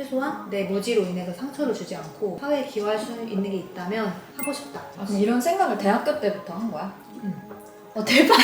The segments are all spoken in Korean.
최소한 내 무지로 인해서 상처를 주지 않고 사회에 기여할 수 있는 게 있다면 하고 싶다. 아, 그럼 이런 생각을 대학교 때부터 한 거야? 응. 어, 대박.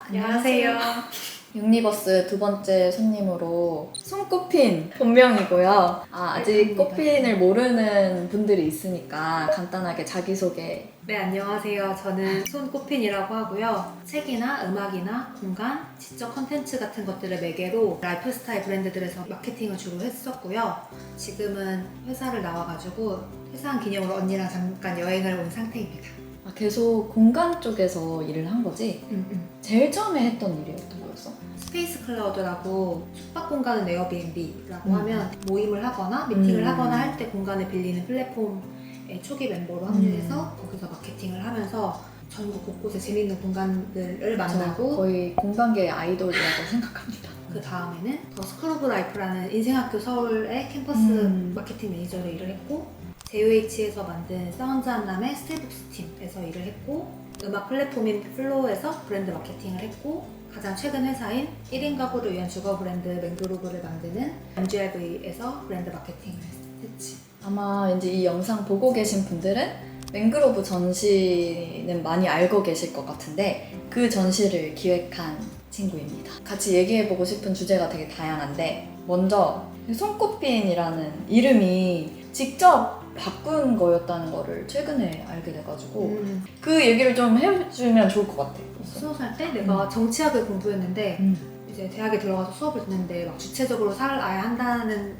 안녕하세요. 육리버스 두 번째 손님으로 손꼽힌 본명이고요. 아, 아직 감사합니다. 꽃핀을 모르는 분들이 있으니까 간단하게 자기소개. 네, 안녕하세요. 저는 손꽃핀이라고 하고요. 책이나 음악이나 공간, 지적 컨텐츠 같은 것들을 매개로 라이프 스타일 브랜드들에서 마케팅을 주로 했었고요. 지금은 회사를 나와가지고 회사한 기념으로 언니랑 잠깐 여행을 온 상태입니다. 아, 계속 공간 쪽에서 일을 한 거지? 음, 음. 제일 처음에 했던 일이 어떤 거였어? 스페이스 클라우드라고 숙박 공간은 에어비앤비라고 음. 하면 모임을 하거나 미팅을 음. 하거나 할 때 공간을 빌리는 플랫폼의 초기 멤버로 합류해서 거기서 마케팅을 하면서 전국 곳곳에 재밌는 공간들을 저 만나고 거의 공간계 아이돌이라고 생각합니다. 그 다음에는 더 스쿨 오브 라이프라는 인생학교 서울의 캠퍼스 음. 마케팅 매니저로 일을 했고 JOH에서 만든 사운드 한남의 스틸북스 팀에서 일을 했고 음악 플랫폼인 플로우에서 브랜드 마케팅을 했고 가장 최근 회사인 1인 가구를 위한 주거 브랜드 맹그로브를 만드는 MGLV에서 브랜드 마케팅을 했지. 아마 이제 이 영상 보고 계신 분들은 맹그로브 전시는 많이 알고 계실 것 같은데 그 전시를 기획한 친구입니다. 같이 얘기해보고 싶은 주제가 되게 다양한데 먼저 손꽃빈이라는 이름이 직접 바꾼 거였다는 거를 최근에 알게 돼가지고 음, 그 얘기를 좀 해주면 좋을 것 같아. 스무 살 때 내가 정치학을 공부했는데 음. 이제 대학에 들어가서 수업을 듣는데 막 주체적으로 살아야 한다는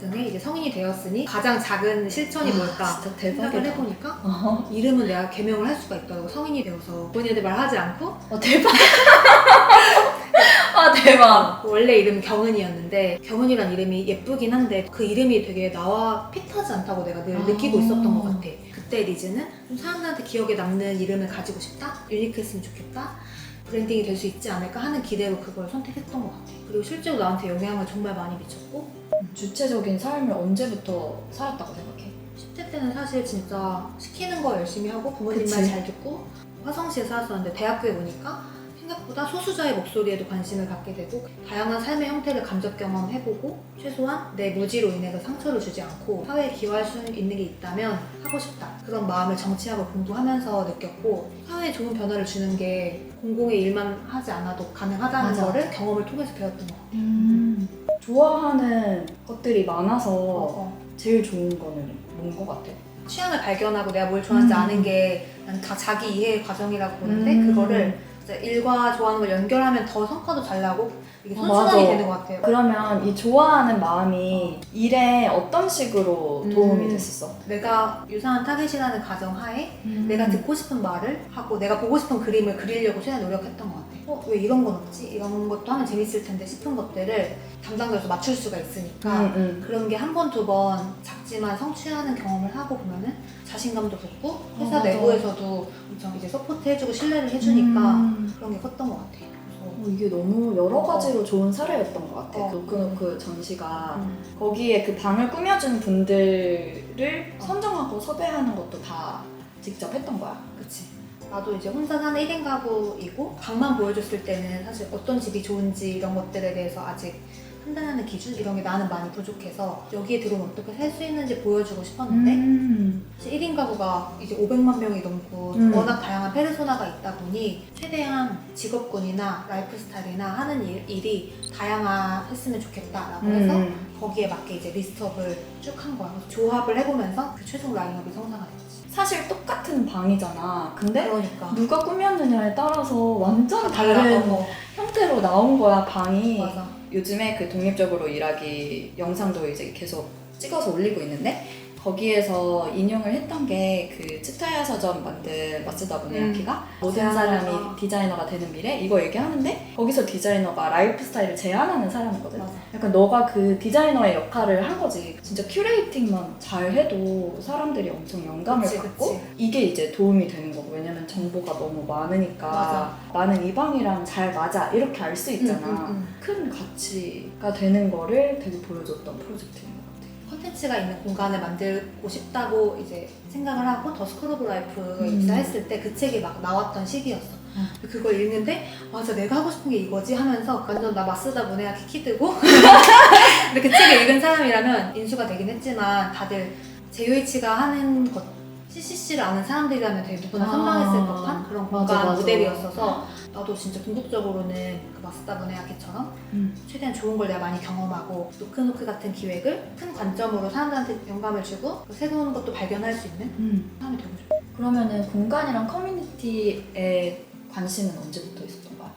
등의 이제 성인이 되었으니 가장 작은 실천이 아, 뭘까 진짜 생각을 대박이다. 해보니까 어, 이름은 내가 개명을 할 수가 있더라고 성인이 되어서 본인한테 말하지 않고 어, 대박. 아 대박. 원래 이름은 경은이었는데 경은이란 이름이 예쁘긴 한데 그 이름이 되게 나와 핏하지 않다고 내가 늘 아. 느끼고 있었던 것 같아 그때 리즈는 좀 사람들한테 기억에 남는 이름을 가지고 싶다 유니크했으면 좋겠다 브랜딩이 될 수 있지 않을까 하는 기대로 그걸 선택했던 것 같아 그리고 실제로 나한테 영향을 정말 많이 미쳤고 주체적인 삶을 언제부터 살았다고 생각해? 10대 때는 사실 진짜 시키는 거 열심히 하고 부모님 말 그치. 잘 듣고 화성시에 살았었는데 대학교에 오니까 생각보다 소수자의 목소리에도 관심을 갖게 되고 다양한 삶의 형태를 감적 경험해보고 최소한 내 무지로 인해서 상처를 주지 않고 사회에 기여할 수 있는 게 있다면 하고 싶다 그런 마음을 정치학을 공부하면서 느꼈고 사회에 좋은 변화를 주는 게 공공의 일만 하지 않아도 가능하다는 맞아. 거를 경험을 통해서 배웠던 것 같아요 음. 좋아하는 것들이 많아서 어. 제일 좋은 거는 뭔 것 같아? 취향을 발견하고 내가 뭘 좋아하는지 음. 아는 게 난 다 자기 이해의 과정이라고 보는데 음. 그거를 이제 일과 좋아하는 걸 연결하면 더 성과도 잘 나고 이게 어, 선순환이 맞아. 되는 것 같아요. 그러면 이 좋아하는 마음이 일에 어떤 식으로 도움이 음. 됐었어? 내가 유사한 타겟이라는 가정하에 음. 내가 듣고 싶은 말을 하고 내가 보고 싶은 그림을 그리려고 최대한 노력했던 것 같아. 어, 왜 이런 건 없지? 이런 것도 하면 재밌을 텐데 싶은 것들을 담당자에서 맞출 수가 있으니까 음, 음. 그런 게 한 번, 두 번 작지만 성취하는 경험을 하고 보면은 자신감도 붙고 회사 맞아. 내부에서도 엄청 이제 서포트 해주고 신뢰를 해주니까 음. 그런 게 컸던 것 같아요. 어, 이게 너무 여러 가지로 좋은 사례였던 것 같아. 어. 노크노크 전시가 음. 거기에 그 방을 꾸며준 분들을 어. 선정하고 섭외하는 것도 다 직접 했던 거야. 그치. 나도 이제 혼자 사는 1인 가구이고 방만 보여줬을 때는 사실 어떤 집이 좋은지 이런 것들에 대해서 아직 판단하는 기준 이런 게 나는 많이 부족해서 여기에 들어오면 어떻게 살 수 있는지 보여주고 싶었는데 음. 사실 1인 가구가 이제 500만 명이 넘고 음. 워낙 다양한 페르소나가 있다 보니 최대한 직업군이나 라이프 스타일이나 하는 일, 일이 다양화했으면 좋겠다라고 해서 음. 거기에 맞게 이제 리스트업을 쭉 한 거야. 그래서 조합을 해보면서 그 최종 라인업이 성사가 됐지. 사실 똑같은 방이잖아. 근데 그러니까 누가 꾸몄느냐에 따라서 완전 달라. 다른 어, 형태로 나온 거야 방이. 맞아. 요즘에 그 독립적으로 일하기 영상도 이제 계속 찍어서 올리고 있는데 거기에서 인용을 했던 게그 치타야 서점 만든 마츠다 무네야키가 모든 음. 제안을, 사람이 어. 디자이너가 되는 미래 이거 얘기하는데 거기서 디자이너가 라이프 스타일을 제안하는 사람이거든. 맞아. 약간 너가 그 디자이너의 역할을 한 거지. 진짜 큐레이팅만 잘 해도 사람들이 엄청 영감을 그치, 받고 그치. 이게 이제 도움이 되는 거고 왜냐면 정보가 너무 많으니까 맞아. 나는 이 방이랑 잘 맞아 이렇게 알 수 있잖아. 음, 음, 음. 큰 가치가 되는 거를 되게 보여줬던 프로젝트인 것 같아. 콘텐츠가 있는 공간을 만들고 싶다고 이제 생각을 하고 더 라이프에 음. 입사했을 때 그 책이 막 나왔던 시기였어. 음. 그걸 읽는데 맞아 내가 하고 싶은 게 이거지 하면서 완전 나 마스다 문해야 키 들고 근데 그 책을 읽은 사람이라면 인수가 되긴 했지만 다들 제요이치가 하는 것 CCC를 아는 사람들이라면 되게 누구나 아, 선망했을 법한 그런 맞아, 공간 맞아. 모델이었어서 나도 진짜 궁극적으로는 그 마스다 문해야키처럼 음. 최대한 좋은 걸 내가 많이 경험하고 노크노크 같은 기획을 큰 관점으로 사람들한테 영감을 주고 그 새로운 것도 발견할 수 있는 음. 사람이 되고 싶어. 그러면은 공간이랑 커뮤니티에 관심은 언제부터 있었던 거야?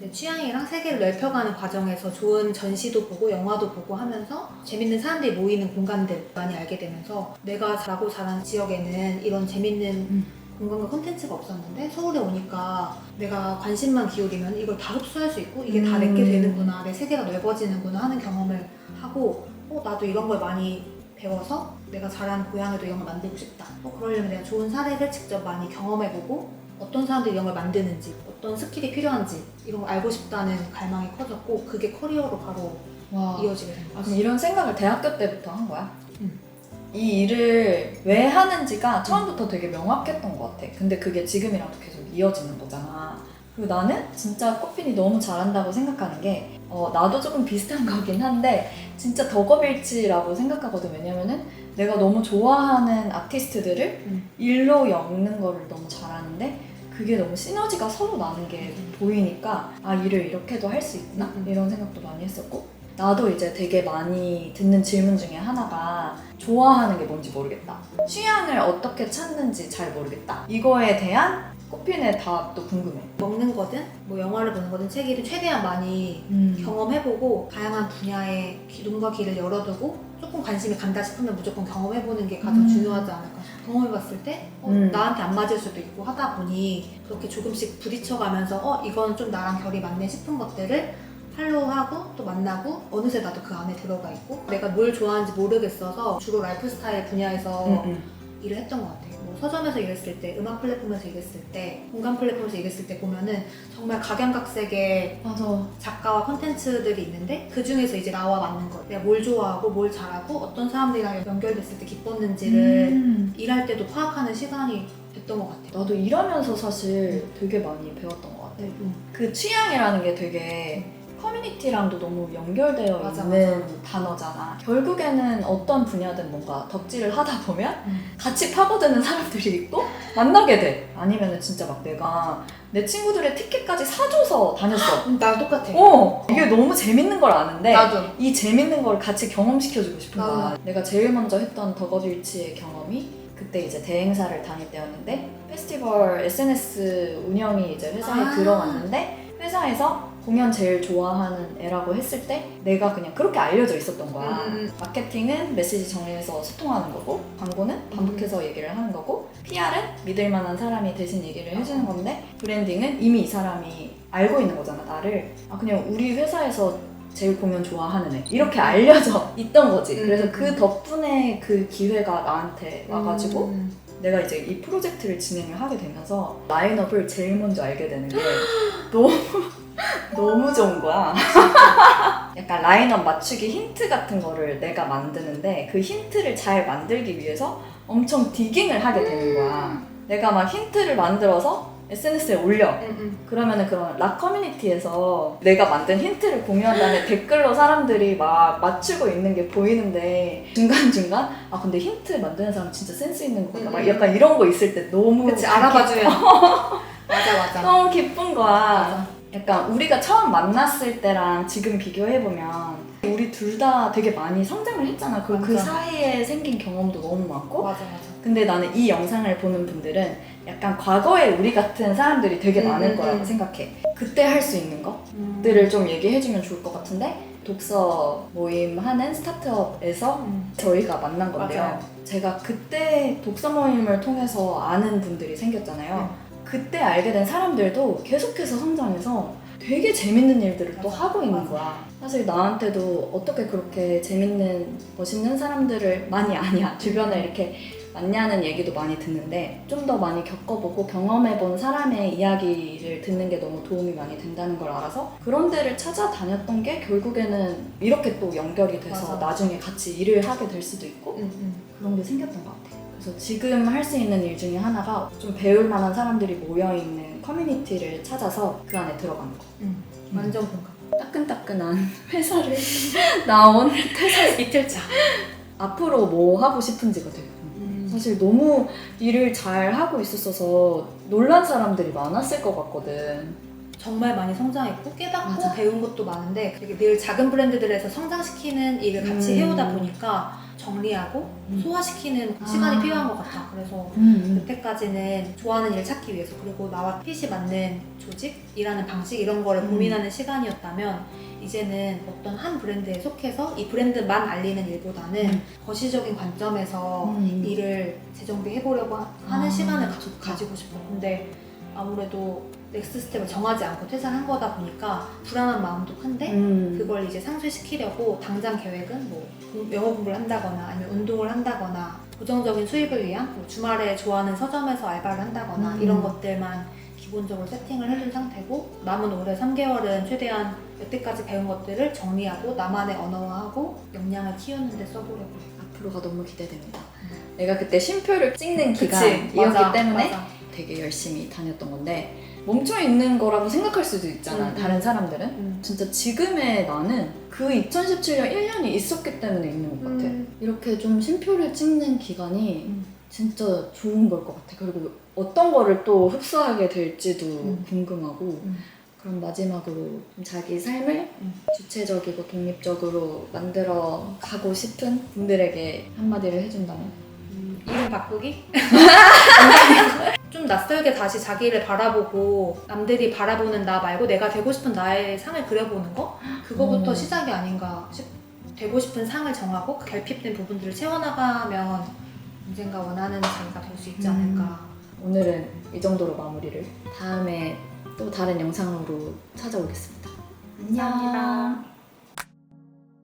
내 취향이랑 세계를 넓혀가는 과정에서 좋은 전시도 보고 영화도 보고 하면서 재밌는 사람들이 모이는 공간들 많이 알게 되면서 내가 자라고 자란 지역에는 이런 재밌는 음. 공간과 콘텐츠가 없었는데 서울에 오니까 내가 관심만 기울이면 이걸 다 흡수할 수 있고 이게 다 내게 음. 되는구나 내 세계가 넓어지는구나 하는 경험을 하고 어, 나도 이런 걸 많이 배워서 내가 자란 고향에도 이런 걸 만들고 싶다 어, 그러려면 내가 좋은 사례를 직접 많이 경험해보고 어떤 사람들이 이런 걸 만드는지 어떤 스킬이 필요한지 이런 걸 알고 싶다는 갈망이 커졌고 그게 커리어로 바로 와. 이어지게 된 아, 거지 그럼 이런 생각을 대학교 때부터 한 거야? 응. 이 일을 왜 하는지가 처음부터 되게 명확했던 것 같아. 근데 그게 지금이랑도 계속 이어지는 거잖아. 그리고 나는 진짜 꽃핀이 너무 잘한다고 생각하는 게, 어, 나도 조금 비슷한 거긴 한데, 진짜 덕업일치라고 생각하거든. 왜냐면은 내가 너무 좋아하는 아티스트들을 음. 일로 엮는 거를 너무 잘하는데, 그게 너무 시너지가 서로 나는 게 보이니까, 아, 일을 이렇게도 할 수 있구나? 음. 이런 생각도 많이 했었고, 나도 이제 되게 많이 듣는 질문 중에 하나가 좋아하는 게 뭔지 모르겠다. 취향을 어떻게 찾는지 잘 모르겠다. 이거에 대한 꽃핀의 답도 궁금해. 먹는 거든 뭐 영화를 보는 거든 책이든 최대한 많이 음. 경험해보고 다양한 분야의 기- 눈과 귀를 열어두고 조금 관심이 간다 싶으면 무조건 경험해보는 게 가장 음. 중요하지 않을까 싶어. 경험해봤을 때 어, 음. 나한테 안 맞을 수도 있고 하다 보니 그렇게 조금씩 부딪혀가면서 어 이건 좀 나랑 결이 맞네 싶은 것들을 팔로우하고 또 만나고 어느새 나도 그 안에 들어가 있고 내가 뭘 좋아하는지 모르겠어서 주로 라이프 스타일 분야에서 음, 음. 일을 했던 것 같아요. 뭐 서점에서 일했을 때, 음악 플랫폼에서 일했을 때, 공간 플랫폼에서 일했을 때 보면은 정말 각양각색의 맞아. 작가와 컨텐츠들이 있는데 그 중에서 이제 나와 맞는 것, 내가 뭘 좋아하고 뭘 잘하고 어떤 사람들이랑 연결됐을 때 기뻤는지를 음. 일할 때도 파악하는 시간이 됐던 것 같아요. 나도 일하면서 사실 되게 많이 배웠던 것 같아. 네, 음. 그 취향이라는 게 되게 커뮤니티랑도 너무 연결되어 맞아, 있는 단어잖아. 결국에는 어떤 분야든 뭔가 덕질을 하다 보면 음. 같이 파고드는 사람들이 있고 만나게 돼. 아니면은 진짜 막 내가 내 친구들의 티켓까지 사줘서 다녔어. 음, 나랑 똑같아. 어! 이게 너무 재밌는 걸 아는데 나도. 이 재밌는 걸 같이 경험시켜주고 싶은 거야. 나도. 내가 제일 먼저 했던 덕업일치의 경험이 그때 이제 대행사를 다닐 때였는데 페스티벌 SNS 운영이 이제 회사에 아. 들어왔는데 회사에서 공연 제일 좋아하는 애라고 했을 때 내가 그냥 그렇게 알려져 있었던 거야. 음, 음, 음. 마케팅은 메시지 정리해서 소통하는 거고 광고는 반복해서 얘기를 하는 거고 PR은 믿을 만한 사람이 대신 얘기를 해주는 건데 브랜딩은 이미 이 사람이 알고 있는 거잖아 나를 아 그냥 우리 회사에서 제일 공연 좋아하는 애 이렇게 알려져 있던 거지 음. 그래서 그 덕분에 그 기회가 나한테 와가지고 음. 내가 이제 이 프로젝트를 진행을 하게 되면서 라인업을 제일 먼저 알게 되는 게 너무 너무 좋은 거야. 약간 라인업 맞추기 힌트 같은 거를 내가 만드는데 그 힌트를 잘 만들기 위해서 엄청 디깅을 하게 되는 거야. 내가 막 힌트를 만들어서 SNS에 올려. 음, 음. 그러면은 그런 락 커뮤니티에서 내가 만든 힌트를 공유한 다음에 댓글로 사람들이 막 맞추고 있는 게 보이는데 중간중간 아 근데 힌트 만드는 사람 진짜 센스 있는 거다 막 음. 약간 이런 거 있을 때 너무 그치, 알아봐주면. 맞아, 맞아. 너무 기쁜 거야 맞아. 약간 우리가 처음 만났을 때랑 지금 비교해보면 우리 둘 다 되게 많이 성장을 했잖아 그, 그 맞아. 사이에 생긴 경험도 너무 많고 맞아, 맞아. 근데 나는 이 영상을 보는 분들은 약간 과거에 우리 같은 사람들이 되게 음, 많을 음, 거라고 음. 생각해 그때 할 수 있는 거 음. 들을 좀 얘기해주면 좋을 것 같은데 독서 모임 하는 스타트업에서 음. 저희가 만난 건데요. 맞아요. 제가 그때 독서 모임을 통해서 아는 분들이 생겼잖아요. 네. 그때 알게 된 사람들도 계속해서 성장해서 되게 재밌는 일들을 또. 하고 있는. 거야. 사실 나한테도 어떻게 그렇게 재밌는, 멋있는 사람들을 많이 아냐. 주변에 이렇게 맞냐는 얘기도 많이 듣는데 좀 더 많이 겪어보고 경험해본 사람의 이야기를 듣는 게 너무 도움이 많이 된다는 걸 알아서 그런 데를 찾아다녔던 게 결국에는 이렇게 또 연결이 돼서 맞아. 나중에 같이 일을 하게 될 수도 있고 음, 음. 그런 게 생겼던 것 같아요. 그래서 지금 할 수 있는 일 중에 하나가 좀 배울 만한 사람들이 모여 있는 커뮤니티를 찾아서 그 안에 들어가는 거. 음. 완전 공감. 따끈따끈한 회사를 나온 이틀차. 앞으로 뭐 하고 싶은지가 되게 궁금해요. 사실 너무 일을 잘 하고 있었어서 놀란 사람들이 많았을 것 같거든. 정말 많이 성장했고 깨닫고 맞아. 배운 것도 많은데 되게 늘 작은 브랜드들에서 성장시키는 일을 같이 음. 해오다 보니까 정리하고 음. 소화시키는 아. 시간이 필요한 것 같아. 그래서 음, 그때까지는 좋아하는 일 찾기 위해서 그리고 나와 핏이 맞는 조직, 일하는 방식 이런 거를 음. 고민하는 시간이었다면 이제는 어떤 한 브랜드에 속해서 이 브랜드만 알리는 일보다는 음. 거시적인 관점에서 음. 일을 재정비해보려고 하- 하는 아, 시간을 가. 가지고 싶어. 근데 아무래도 넥스트 스텝을 정하지 않고 퇴사를 한 거다 보니까 불안한 마음도 큰데 음. 그걸 이제 상쇄시키려고 당장 계획은 뭐 공- 영어 공부를 한다거나 아니면 운동을 한다거나 고정적인 수입을 위한 뭐 주말에 좋아하는 서점에서 알바를 한다거나 음. 이런 것들만 기본적으로 세팅을 해둔 상태고 남은 올해 3개월은 최대한 여태까지 배운 것들을 정리하고 나만의 언어화하고 역량을 키우는 데 써보려고 해요. 앞으로가 너무 기대됩니다. 음. 내가 그때 쉼표를 찍는? 기간이었기 맞아, 때문에 맞아. 되게 열심히 다녔던 건데 멈춰 있는 거라고 생각할 수도 있잖아. 음, 다른 음. 사람들은. 음. 진짜 지금의 나는 그 2017년 1년이 있었기 때문에 있는 것 같아. 음. 이렇게 좀 쉼표를 찍는 기간이 음. 진짜 좋은 걸 것 같아. 그리고 어떤 거를 또 흡수하게 될지도 음. 궁금하고. 음. 그럼 마지막으로 좀 자기 삶을 음. 주체적이고 독립적으로 만들어 가고 싶은 분들에게 한마디를 해준다면? 음, 이름 바꾸기? 다시 자기를 바라보고 남들이 바라보는 나 말고 내가 되고 싶은 나의 상을 그려보는 거? 그거부터 음. 시작이 아닌가 싶 되고 싶은 상을 정하고 그 결핍된 부분들을 채워나가면 언젠가 원하는 자기가 될 수 있지 않을까 오늘은 이 정도로 마무리를. 다음에 또 다른 영상으로 찾아오겠습니다. 감사합니다.